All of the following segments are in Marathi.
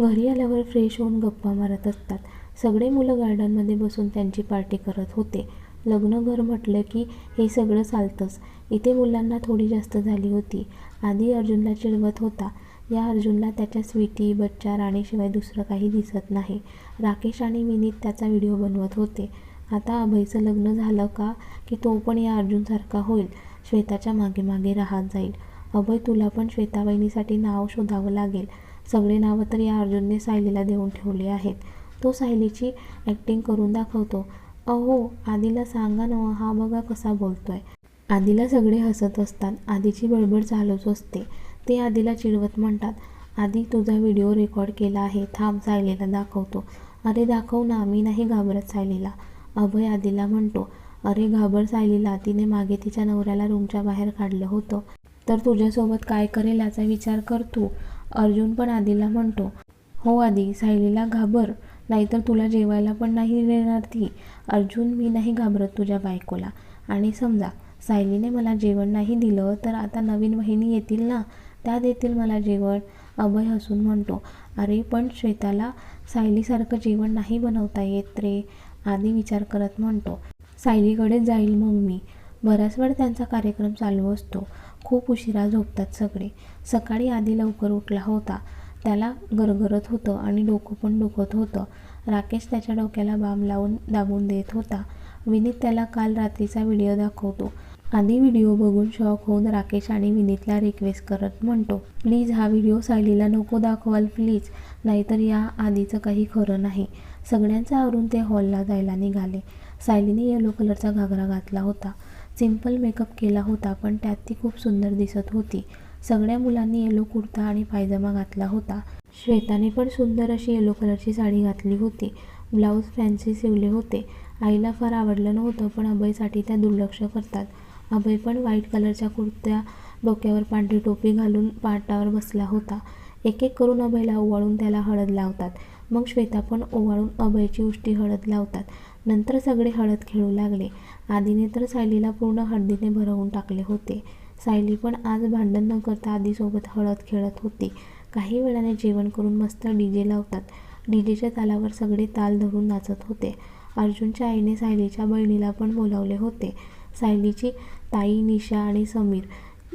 घरी आल्यावर फ्रेश होऊन गप्पा मारत असतात. सगळे मुलं गार्डनमध्ये बसून त्यांची पार्टी करत होते. लग्नघर म्हटलं की हे सगळं चालतंच. इथे मुलांना थोडी जास्त झाली होती. आधी अर्जुनला चिडवत होता. या अर्जुनला त्याच्या स्वीटी बच्चा राणीशिवाय दुसरं काही दिसत नाही. राकेश आणि विनीत त्याचा व्हिडिओ बनवत होते. आता अभयचं लग्न झालं का की तो पण या अर्जुनसारखा होईल. श्वेताच्या मागे मागे राहत जाईल. अभय तुला पण श्वेता वहिनीसाठी नाव शोधावं लागेल. सगळे नावं तर या अर्जुनने सायलीला देऊन ठेवले आहेत. तो सायलीची ॲक्टिंग करून दाखवतो. अहो आधीला सांगा ना हा बघा कसा बोलतोय. आधीला सगळे हसत असतात. आधीची बडबड चालूच असते. ते आधीला चिडवत म्हणतात आधी तुझा व्हिडिओ रेकॉर्ड केला आहे. थांब सायलीला दाखवतो. अरे दाखव ना. मी नाही घाबरत सायलीला. अभय आधीला म्हणतो अरे घाबर सायलीला. तिने मागे तिच्या नवऱ्याला रूमच्या बाहेर काढलं होतं. तर तुझ्यासोबत काय करेल याचा विचार कर तू. अर्जुन पण आधीला म्हणतो हो आधी सायलीला घाबर नाहीतर तुला जेवायला पण नाही देणार ती. अर्जुन मी नाही घाबरत तुझ्या बायकोला. आणि समजा सायलीने मला जेवण नाही दिलं तर आता नवीन वहिनी येतील ना? त्या देतील मला जेवण. अभय हसून म्हणतो अरे पण श्वेताला सायलीसारखं जेवण नाही बनवता येत रे. आधी विचार करत म्हणतो सायलीकडेच जाईल मग मी. बराच वेळ त्यांचा कार्यक्रम चालू असतो. खूप उशिरा झोपतात सगळे. सकाळी आधी लवकर उठला होता. त्याला गरगरत होतं आणि डोकं पण दुखत होतं. राकेश त्याच्या डोक्याला बाम लावून दाबून देत होता. विनीत त्याला काल रात्रीचा व्हिडिओ दाखवतो. आधी व्हिडिओ बघून शॉक होऊन राकेश आणि विनीतला रिक्वेस्ट करत म्हणतो प्लीज हा व्हिडिओ सायलीला नको दाखवाल प्लीज नाहीतर या आधीचं काही खरं नाही. सगळ्यांचं आवरून ते हॉलला जायला निघाले. सायलीने येलो कलरचा घागरा घातला होता. सिंपल मेकअप केला होता पण त्यात ती खूप सुंदर दिसत होती. सगळ्या मुलांनी येलो कुर्ता आणि पायजमा घातला होता. श्वेताने पण सुंदर अशी येलो कलरची साडी घातली होती. ब्लाऊज फॅन्सी शिवले होते. आईला फार आवडलं नव्हतं पण अभयसाठी त्या दुर्लक्ष करतात. अभय पण व्हाईट कलरच्या कुर्त्या डोक्यावर पांढरी टोपी घालून पाटावर बसला होता. एक एक करून अभयला ओवाळून त्याला हळद लावतात. मग श्वेता पण ओवाळून अभयची उष्टी हळद लावतात. नंतर सगळे हळद खेळू लागले. आधीने तर सायलीला पूर्ण हळदीने भरवून टाकले होते. सायली पण आज भांडण न करता आधीसोबत हळद खेळत होती. काही वेळाने जेवण करून मस्त डी जे लावतात. डी जेच्या तालावर सगळे ताल धरून नाचत होते. अर्जुनच्या आईने सायलीच्या बहिणीला पण बोलावले होते. सायलीची ताई निशा आणि समीर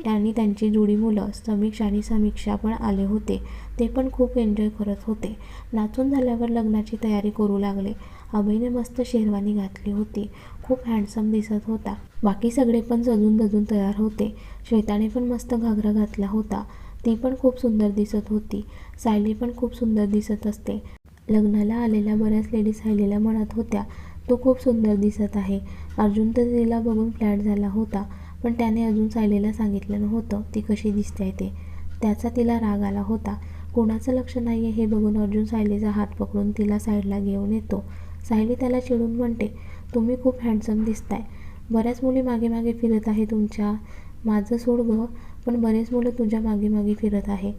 यांनी त्यांची जुडी मुलं समीक्षा आणि समीक्षा पण आले होते. ते पण खूप एन्जॉय करत होते. नाचून झाल्यावर लग्नाची तयारी करू लागले. अभयने मस्त शेरवानी घातली होती. खूप हँडसम दिसत होता. बाकी सगळे पण सजून धजून तयार होते. श्वेताने पण मस्त घागरा घातला होता. ती पण खूप सुंदर दिसत होती. सायली पण खूप सुंदर दिसत असते. लग्नाला आलेल्या बऱ्याच लेडीज सायलीला म्हणत होत्या तो खूप सुंदर दिसत आहे. अर्जुन तर तिला बघून फ्लॅट झाला होता पण त्याने अजून सायलीला सांगितलं नव्हतं ती कशी दिसते ते? त्याचा तिला राग आला होता. कोणाचं लक्ष नाही आहे हे बघून अर्जुन सायलीचा हात पकडून तिला साईडला घेऊन येतो. सायली त्याला चिडून म्हणते तुम्ही खूप हँडसम दिसताय. बऱ्याच मुली मागे मागे फिरत आहे तुमच्या. माझं सोड गं पण बरेच मुलं तुझ्या मागे मागे फिरत आहे.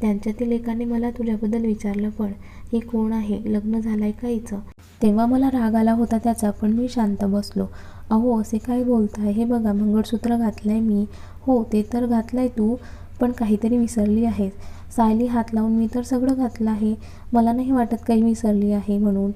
त्यांच्यातील एकाने मला तुझ्याबद्दल विचारलं पण ही कोण आहे? लग्न झालंय का हिचं? तेव्हा मला राग आला होता त्याचा पण मी शांत बसलो. अहो असे काय बोलताय? हे बघा मंगळसूत्र घातलंय मी. हो ते तर घातलंय तू पण काहीतरी विसरली आहेस. सायली हात लावून मी तर सगळं घातलं आहे. मला नाही वाटत काही विसरली आहे म्हणून.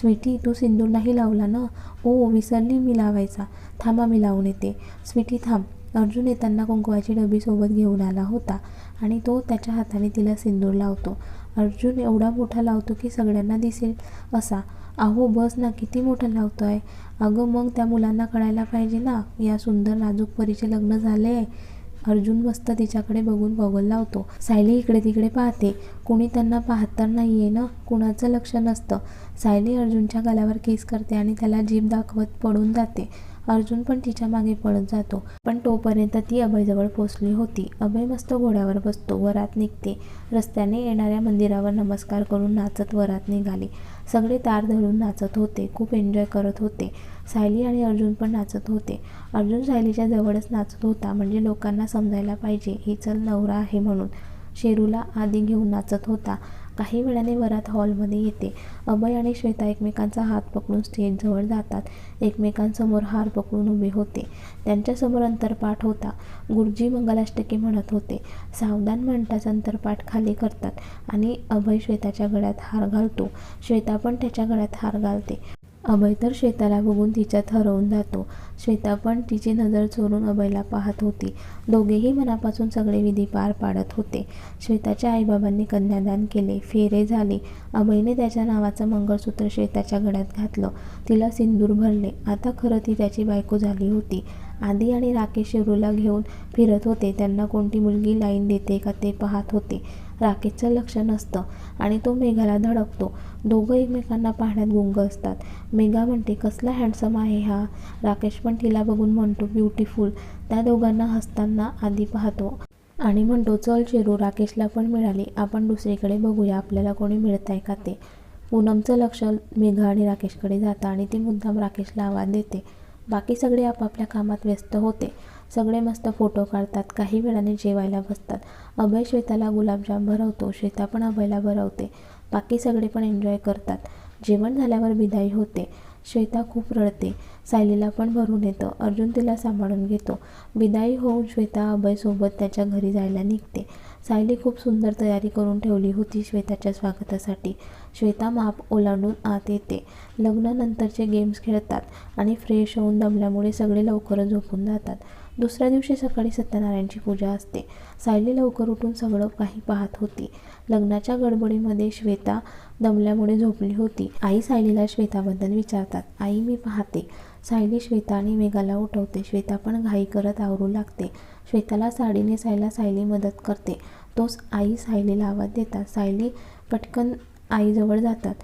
स्वीटी तू सिंदूर नाही लावला ना? ओ विसरली मी लावायचा. थांबा मी लावून येते. स्वीटी थांब. अर्जुन येताना कुंकवाची डबी सोबत घेऊन आला होता आणि तो त्याच्या हाताने तिला सिंदूर लावतो. अर्जुन एवढा मोठा लावतो की सगळ्यांना दिसेल. असा अहो बस ना किती मोठा लावतो आहे अगं मग त्या मुलांना कळायला पाहिजे ना? या सुंदर नाजूक परीचे लग्न झाले. आहे अर्जुन मस्त तिच्याकडे बघून गॉगल लावतो. सायली इकडे तिकडे पाहते. कोणी त्यांना पाहत तर नाही आहे ना? कुणाचं लक्ष नसतं. सायली अर्जुनच्या गळ्यावर केस करते आणि त्याला जीभ दाखवत पडून जाते. अर्जुन पण तिच्यामागे पळत जातो. पण तोपर्यंत ती अभयजवळ पोचली होती. अभय मस्त घोड्यावर बसतो. वरात निघते. रस्त्याने येणाऱ्या मंदिरावर नमस्कार करून नाचत वरात निघाली. सगळे तार धरून नाचत होते. खूप एन्जॉय करत होते. सायली आणि अर्जुन पण नाचत होते. अर्जुन सायलीच्या जवळच नाचत होता. म्हणजे लोकांना समजायला पाहिजे ही चल नवरा आहे म्हणून. शेरूला आधी घेऊन नाचत होता. काही वेळाने वरात हॉलमध्ये येते. अभय आणि श्वेता एकमेकांचा हात पकडून स्टेजजवळ जातात. एकमेकांसमोर हार पकडून उभे होते. त्यांच्यासमोर अंतरपाठ होता. गुरुजी मंगलाष्टके म्हणत होते. सावधान म्हणताच अंतरपाठ खाली करतात आणि अभय श्वेताच्या गळ्यात हार घालतो. श्वेता पण त्याच्या गळ्यात हार घालते. अभय तर श्वेताला बघून तिच्यात हरवून जातो. श्वेता पण तिची नजर चोरून अभयला पाहत होती. दोघेही मनापासून सगळे विधी पार पाडत होते. श्वेताच्या आईबाबांनी कन्यादान केले. फेरे झाले. अभयने त्याच्या नावाचं मंगळसूत्र श्वेताच्या गळ्यात घातलं. तिला सिंदूर भरले. आता खरं ती त्याची बायको झाली होती. आदी आणि राकेश शिरूला घेऊन फिरत होते. त्यांना कोणती मुलगी लाईन देते का ते पाहत होते. राकेशचं लक्ष नसतं आणि तो मेघाला धडकतो. दोघं एकमेकांना पाहण्यात गुंग असतात. मेघा म्हणते कसला हँडसम आहे हा. राकेश पण तिला बघून म्हणतो ब्युटिफुल त्या दोघांना हसताना आधी पाहतो आणि म्हणतो चल चिरू राकेशला पण मिळाली. आपण दुसरीकडे बघूया आपल्याला कोणी मिळत आहे का ते. पूनमचं लक्ष मेघा आणि राकेशकडे जातं आणि ती मुद्दाम राकेशला आवाज देते. बाकी सगळे आपापल्या कामात व्यस्त होते. सगळे मस्त फोटो काढतात काही वेळाने जेवायला बसतात. अभय श्वेताला गुलाबजाम भरवतो श्वेता पण अभयला भरवते. बाकी सगळे पण एन्जॉय करतात. जेवण झाल्यावर विदाई होते. श्वेता खूप रडते. सायलीला पण भरून येतं. अर्जुन तिला सांभाळून घेतो. विदाई होऊन श्वेता अभयसोबत त्याच्या घरी जायला निघते. सायली खूप सुंदर तयारी करून ठेवली होती श्वेताच्या स्वागतासाठी. श्वेता माप ओलांडून आत येते. लग्नानंतरचे गेम्स खेळतात आणि फ्रेश होऊन दमल्यामुळे सगळे लवकरच झोपून जातात. दुसऱ्या दिवशी सकाळी सत्यनारायणची पूजा असते. सायली लवकर उठून सगळं काही पाहत होती. लग्नाच्या गडबडीमध्ये श्वेता दमल्यामुळे झोपली होती. आई सायलीला श्वेताबद्दल विचारतात. आई मी पाहते. सायली श्वेता आणि मेघाला उठवते. श्वेता पण घाई करत आवरू लागते. श्वेताला साडी नेसायला सायली मदत करते. तोच आई सायलीला आवाज देतात. सायली पटकन आईजवळ जातात.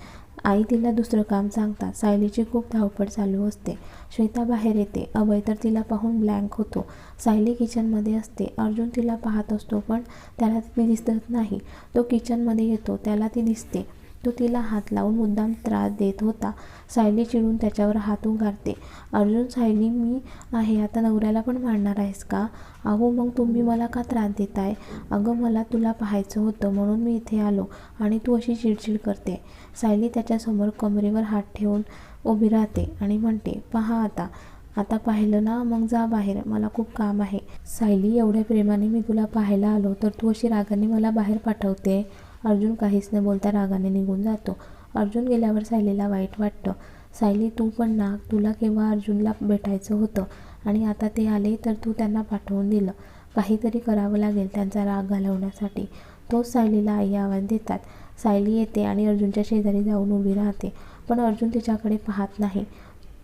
आई तिला दुसरं काम सांगतात सायलीची खूप धावपळ चालू असते. श्वेता बाहेर येते. अभय तर तिला पाहून ब्लँक होतो. सायली किचनमध्ये असते. अर्जुन तिला पाहत असतो पण त्याला ती दिसत नाही. तो किचनमध्ये येतो. त्याला ती दिसते. तो तिला हात लावून मुद्दाम त्रास देत होता. सायली चिडून त्याच्यावर हात उगारते अर्जुन सायली मी आहे. आता नवऱ्याला पण मारणार आहेस का? अहो मग तुम्ही मला का त्रास देताय? अगं मला तुला पाहायचं होतं म्हणून मी इथे आलो आणि तू अशी चिडचिड करते. सायली त्याच्यासमोर कमरेवर हात ठेवून उभी राहते आणि म्हणते पहा आता. आता पाहिलं ना मग जा बाहेर. मला खूप काम आहे. सायली एवढ्या प्रेमाने मी तुला पाहायला आलो तर तू अशी रागाने मला बाहेर पाठवते? अर्जुन काहीच न बोलता रागाने निघून जातो. अर्जुन गेल्यावर सायलीला वाईट वाटतं. सायली तू पण ना तुला केव्हा अर्जुनला भेटायचं होतं आणि आता ते आले तर तू त्यांना पाठवून दिलं. काहीतरी करावं लागेल त्यांचा राग घालवण्यासाठी. तोच सायलीला आई आवाज देतात. सायली येते आणि अर्जुनच्या शेजारी जाऊन उभी राहते. पण अर्जुन तिच्याकडे पाहत नाही.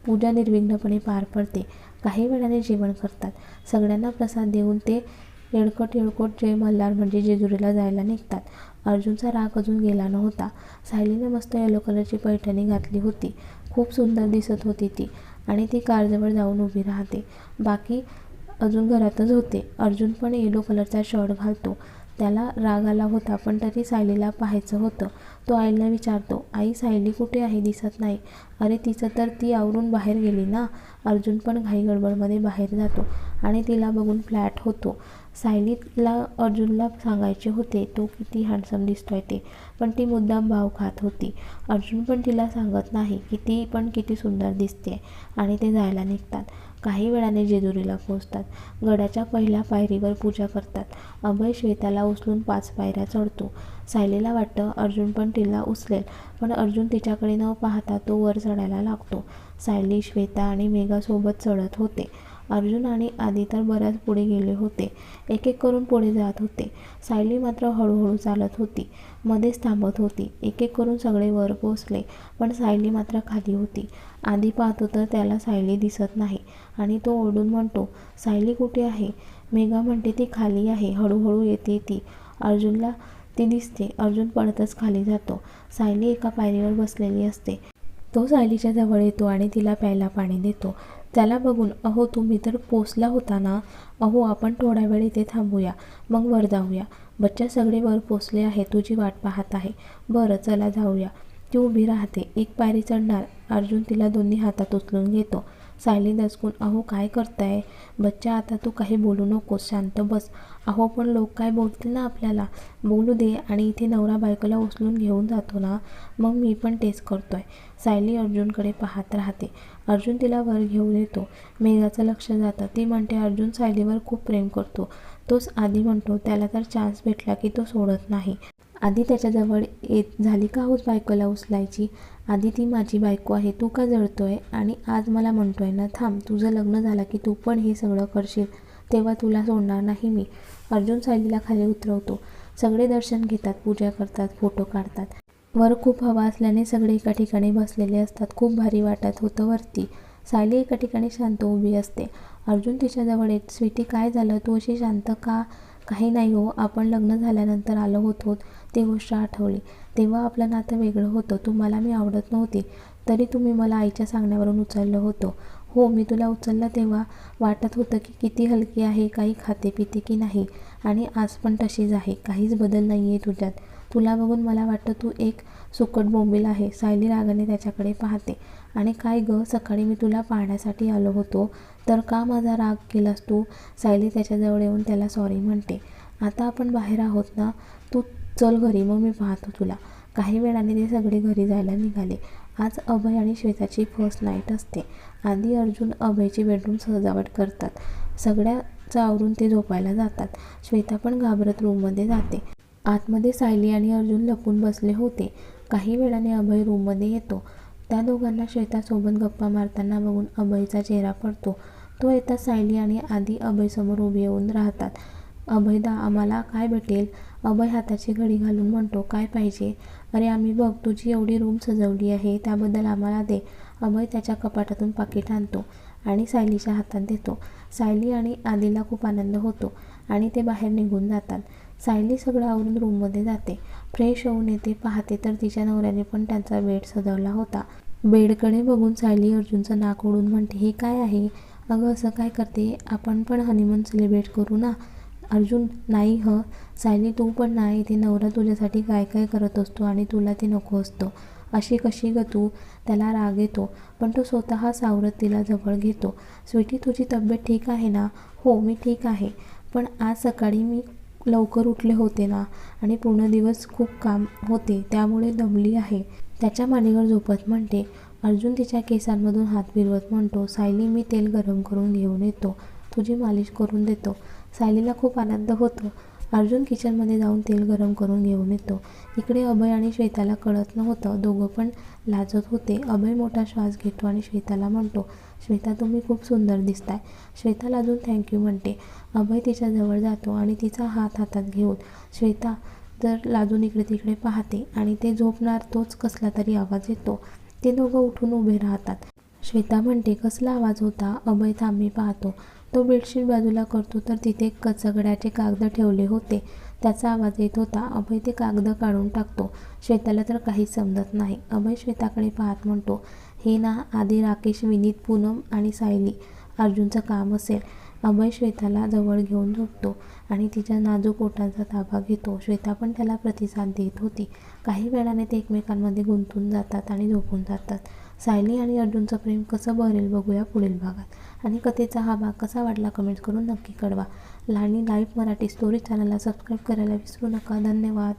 पूजा निर्विघ्नपणे पार पडते. काही वेळाने जेवण करतात. सगळ्यांना प्रसाद देऊन ते येळकट येळकोट जय मल्हार म्हणजे जेजुरीला जायला निघतात. अर्जुनचा राग अजून गेला नव्हता. सायलीने मस्त येलो कलरची पैठणी घातली होती. खूप सुंदर दिसत होती ती आणि ती कारजवळ जाऊन उभी राहते. बाकी अजून घरातच होते. अर्जुन पण येलो कलरचा शर्ट घालतो. त्याला राग आला होता पण तरी सायलीला पाहायचं होतं. तो आईला विचारतो आई सायली कुठे आहे? दिसत नाही. अरे तिचं तर ती आवरून बाहेर गेली ना. अर्जुन पण घाई गडबडमध्ये बाहेर जातो आणि तिला बघून फ्लॅट होतो. सायलीला अर्जुनला सांगायचे होते तो किती हँडसम दिसतोय ते. पण ती मुद्दाम भाव खात होती. अर्जुन पण तिला सांगत नाही की ती पण किती सुंदर दिसते आणि ते जायला निघतात. काही वेळाने जेजुरीला पोचतात गडाच्या पहिल्या पायरीवर पूजा करतात. अभय श्वेताला उचलून पाच पायऱ्या चढतो. सायलीला वाटतं अर्जुन पण तिला उचलेल पण अर्जुन तिच्याकडे न पाहता तो वर चढायला लागतो. सायली श्वेता आणि मेघासोबत चढत होते. अर्जुन आणि आदी तर बऱ्याच पुढे गेले होते. एक एक करून पुढे जात होते. सायली मात्र हळूहळू चालत होती. मध्येच थांबत होती. एक एक करून सगळे वर पोचले पण सायली मात्र खाली होती. आधी पाहतो तर त्याला सायली दिसत नाही आणि तो ओरडून म्हणतो सायली कुठे आहे मेघा म्हणते ती खाली आहे. हळूहळू येते ती. अर्जुनला ती दिसते. अर्जुन पडतच खाली जातो. सायली एका पायरीवर बसलेली असते. तो सायलीच्या जवळ येतो आणि तिला प्यायला पाणी देतो. त्याला बघून अहो तुम्ही तर पोचला होता ना? अहो आपण थोडा वेळ इथे थांबूया. मग वर जाऊया. बच्चा सगळे वर पोचले आहे तुझी वाट पाहत आहे. बरं चला जाऊया. ती उभी राहते. एक पायरी चढणार. अर्जुन तिला दोन्ही हातात उचलून घेतो. सायली दचकून अहो काय करताय? बच्चा आता तू काही बोलू नकोस शांत बस. अहो पण लोक काय बोलतील ना आपल्याला? बोलू दे आणि इथे नवरा बायकोला उचलून घेऊन जातो ना मग मी पण टेस्ट करतोय. सायली अर्जुनकडे पाहत राहते. अर्जुन तिला वर घेऊन येतो. मेघाचं लक्ष जातं. ती म्हणते अर्जुन सायलीवर खूप प्रेम करतो. तोच आधी म्हणतो त्याला तर चान्स भेटला की तो सोडत नाही. आधी त्याच्याजवळ येत झाली का होत बायकोला उचलायची? आधी ती माझी बायको आहे तू का जळतोय? आणि आज मला म्हणतोय ना थांब तुझं लग्न झालं की तू पण हे सगळं करशील तेव्हा तुला सोडणार नाही मी. अर्जुन सायलीला खाली उतरवतो. सगळे दर्शन घेतात पूजा करतात फोटो काढतात. वर खूप हवा असल्याने सगळे एका ठिकाणी बसलेले असतात. खूप भारी वाटत होतं वरती. सायली एका ठिकाणी शांत उभी असते. अर्जुन तिच्याजवळ येत स्वीटी काय झालं? तू अशी शांत का? काही नाही हो. आपण लग्न झाल्यानंतर आलो होतो ती गोष्ट आठवली. तेव्हा आपलं नातं वेगळं होतं. तुम्हाला मी आवडत नव्हती तरी तुम्ही मला आईच्या सांगण्यावरून उचललं होतं. हो मी तुला उचललं तेव्हा वाटत होतं की किती हलकी आहे काही खाते पिते की नाही. आणि आज पण तशीच आहे. काहीच बदल नाही आहे तुझ्यात. तुला बघून मला वाटतं तू एक सुकट बोंबील आहे. सायली रागाने त्याच्याकडे पाहते. आणि काय ग सकाळी मी तुला पाहण्यासाठी आलो होतो. तर का माझा राग केलास तू? सायली त्याच्याजवळ येऊन त्याला सॉरी म्हणते. आता आपण बाहेर आहोत ना? तू चल घरी मग मी पाहतो तुला. काही वेळाने ते सगळे घरी जायला निघाले. आज अभय आणि श्वेताची फर्स्ट नाईट असते. आधी अर्जुन अभयची बेडरूम सजावट करतात. सगळ्याचं आवरून ते झोपायला जातात. श्वेता पण घाबरत रूममध्ये जाते. आतमध्ये सायली आणि अर्जुन लपून बसले होते. काही वेळाने अभय रूममध्ये येतो. त्या दोघांना श्वेतासोबत गप्पा मारताना बघून अभयचा चेहरा पडतो. तो येतात सायली आणि आधी अभयसमोर उभे येऊन राहतात. अभयदा आम्हाला काय भेटेल अभय हाताची घडी घालून म्हणतो काय पाहिजे? अरे आम्ही बघ तुझी एवढी रूम सजवली आहे त्याबद्दल आम्हाला दे अभय त्याच्या कपाटातून पाकिट आणतो आणि सायलीच्या हातात देतो. सायली आणि आदीला खूप आनंद होतो आणि ते बाहेर निघून जातात. सायली सगळं आवरून रूममध्ये जाते. फ्रेश होऊन येते. पाहते तर तिच्या नवऱ्याने पण त्यांचा बेड सजवला होता. बेडकडे बघून सायली अर्जुनचं नाक ओढून म्हणते हे काय आहे? अगं असं काय करते? आपण पण हनीमून सेलिब्रेट करू ना. अर्जुन नाही ह. सायली तू पण नाही. ते नवरा तुझ्यासाठी काय काय करत असतो आणि तुला ते नको असतं. अशी कशी ग तू? त्याला राग येतो. पण तो स्वतः सावरत तिला जवळ घेतो. स्वीटी तुझी तब्येत ठीक आहे ना? हो मी ठीक आहे. पण आज सकाळी मी लवकर उठले होते ना. आणि पूर्ण दिवस खूप काम होते त्यामुळे दमली आहे. त्याच्या मानेवर झोपत म्हणते अर्जुन तिच्या केसांमधून हात फिरवत म्हणतो सायली मी तेल गरम करून घेऊन येतो. तुझी मालिश करून देतो सायलीला खूप आनंद होतो. अर्जुन किचनमध्ये जाऊन तेल गरम करून घेऊन येतो. इकडे अभय आणि श्वेताला कळत नव्हतं. दोघं पण लाजत होते. अभय मोठा श्वास घेतो आणि श्वेताला म्हणतो श्वेता तुम्ही खूप सुंदर दिसताय. श्वेताला अजून थँक्यू म्हणते. अभय तिच्याजवळ जातो आणि तिचा हात हातात घेऊन श्वेता तर लाजून इकडे तिकडे पाहते आणि ते झोपणार तोच कसला तरी आवाज येतो. ते दोघं उठून उभे राहतात. श्वेता म्हणते कसला आवाज होता? अभय थांबी पाहतो. तो बेडशीट बाजूला करतो तर तिथे कचगड्याचे कागद ठेवले होते. त्याचा आवाज येत होता. अभय ते कागद काढून टाकतो. श्वेताला तर काहीच समजत नाही. अभय श्वेताकडे पाहत म्हणतो हे ना आधी राकेश विनीत पूनम आणि सायली अर्जुनचं काम असेल. अभय श्वेताला जवळ घेऊन झोपतो आणि तिच्या नाजूक ओटांचा ताबा घेतो. श्वेता पण त्याला प्रतिसाद देत होती. काही वेळाने ते एकमेकांमध्ये गुंतून जातात आणि झोपून जातात. सायली आणि अर्जुनचं प्रेम कसं बहरेल बघूया पुढील भागात. आणि कथेचा हा भाग कसा वाटला कमेंट्स करून नक्की कळवा. लाणी लाईव्ह मराठी स्टोरी चॅनलला सबस्क्राईब करायला विसरू नका. धन्यवाद.